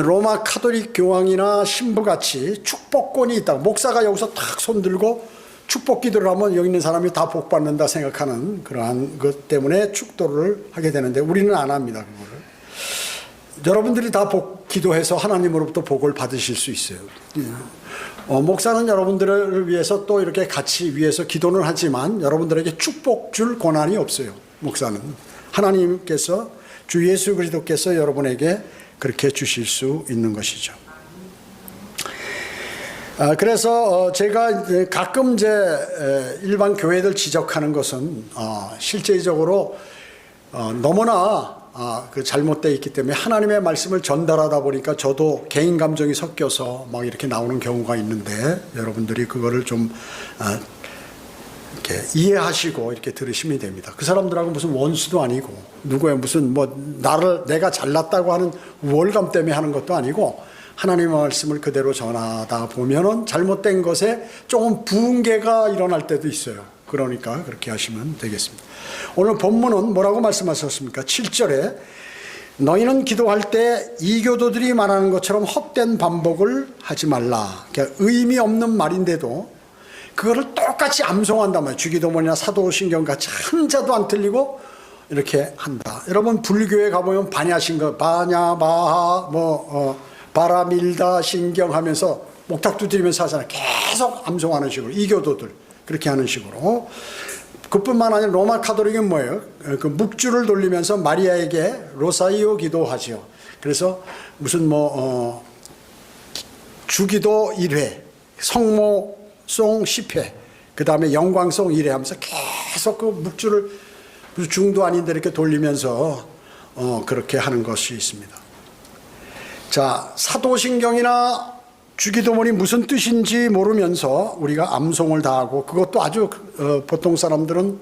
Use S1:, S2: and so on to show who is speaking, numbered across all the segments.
S1: 로마 카톨릭 교황이나 신부같이 축복권이 있다. 목사가 여기서 탁 손들고 축복 기도를 하면 여기 있는 사람이 다 복 받는다 생각하는 그러한 것 때문에 축도를 하게 되는데 우리는 안 합니다. 그거를. 여러분들이 다 복 기도해서 하나님으로부터 복을 받으실 수 있어요. 예. 어, 목사는 여러분들을 위해서 또 이렇게 같이 위해서 기도는 하지만 여러분들에게 축복 줄 권한이 없어요. 목사는 하나님께서 주 예수 그리스도께서 여러분에게 그렇게 주실 수 있는 것이죠. 아, 그래서 어, 제가 가끔 에, 일반 교회들 지적하는 것은 어, 실제적으로 어, 너무나 아, 그 잘못되어 있기 때문에 하나님의 말씀을 전달하다 보니까 저도 개인 감정이 섞여서 막 이렇게 나오는 경우가 있는데 여러분들이 그거를 좀 아, 이해하시고 이렇게 들으시면 됩니다. 그 사람들하고 무슨 원수도 아니고 누구의 무슨 뭐 나를 내가 잘났다고 하는 우월감 때문에 하는 것도 아니고 하나님의 말씀을 그대로 전하다 보면은 잘못된 것에 조금 붕괴가 일어날 때도 있어요. 그러니까 그렇게 하시면 되겠습니다. 오늘 본문은 뭐라고 말씀하셨습니까? 7절에 너희는 기도할 때 이교도들이 말하는 것처럼 헛된 반복을 하지 말라. 그러니까 의미 없는 말인데도 그거를 똑같이 암송한단 말이에요. 주기도문이나 사도신경 같이 한 자도 안 틀리고 이렇게 한다. 여러분 불교에 가보면 반야신경, 반야 마하, 뭐 어, 바라밀다 신경 하면서 목탁 두드리면서 하잖아요. 계속 암송하는 식으로 이교도들 그렇게 하는 식으로. 그뿐만 아니라 로마 카톨릭은 뭐예요? 그 묵주를 돌리면서 마리아에게 로사이오 기도하죠. 그래서 무슨 뭐 어, 주기도 1회, 성모송 10회, 그 다음에 영광송 1회 하면서 계속 그 묵주를 중도 아닌데 이렇게 돌리면서 어, 그렇게 하는 것이 있습니다. 자, 사도신경이나 주기도문이 무슨 뜻인지 모르면서 우리가 암송을 다하고 그것도 아주 어, 보통 사람들은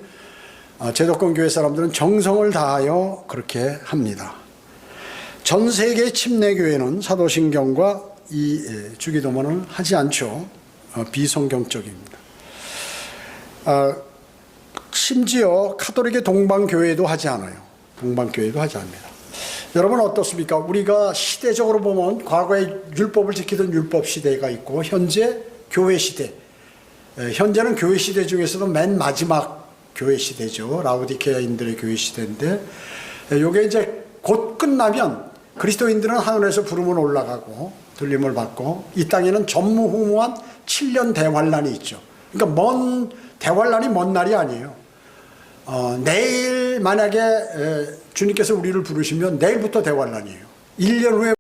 S1: 어, 제도권 교회 사람들은 정성을 다하여 그렇게 합니다. 전 세계 침례 교회는 사도신경과 이 예, 주기도문을 하지 않죠. 어, 비성경적입니다. 아, 심지어 카톨릭의 동방교회도 하지 않아요. 동방교회도 하지 않습니다. 여러분 어떻습니까? 우리가 시대적으로 보면 과거에 율법을 지키던 율법 시대가 있고 현재 교회 시대. 에, 현재는 교회 시대 중에서도 맨 마지막 교회 시대죠. 라우디케아인들의 교회 시대인데 이게 이제 곧 끝나면 그리스도인들은 하늘에서 부름을 올라가고 들림을 받고 이 땅에는 전무후무한 7년 대환란이 있죠. 그러니까 먼 대환란이 먼 날이 아니에요. 어, 내일 만약에 에, 주님께서 우리를 부르시면 내일부터 대환란이에요. 1년 후에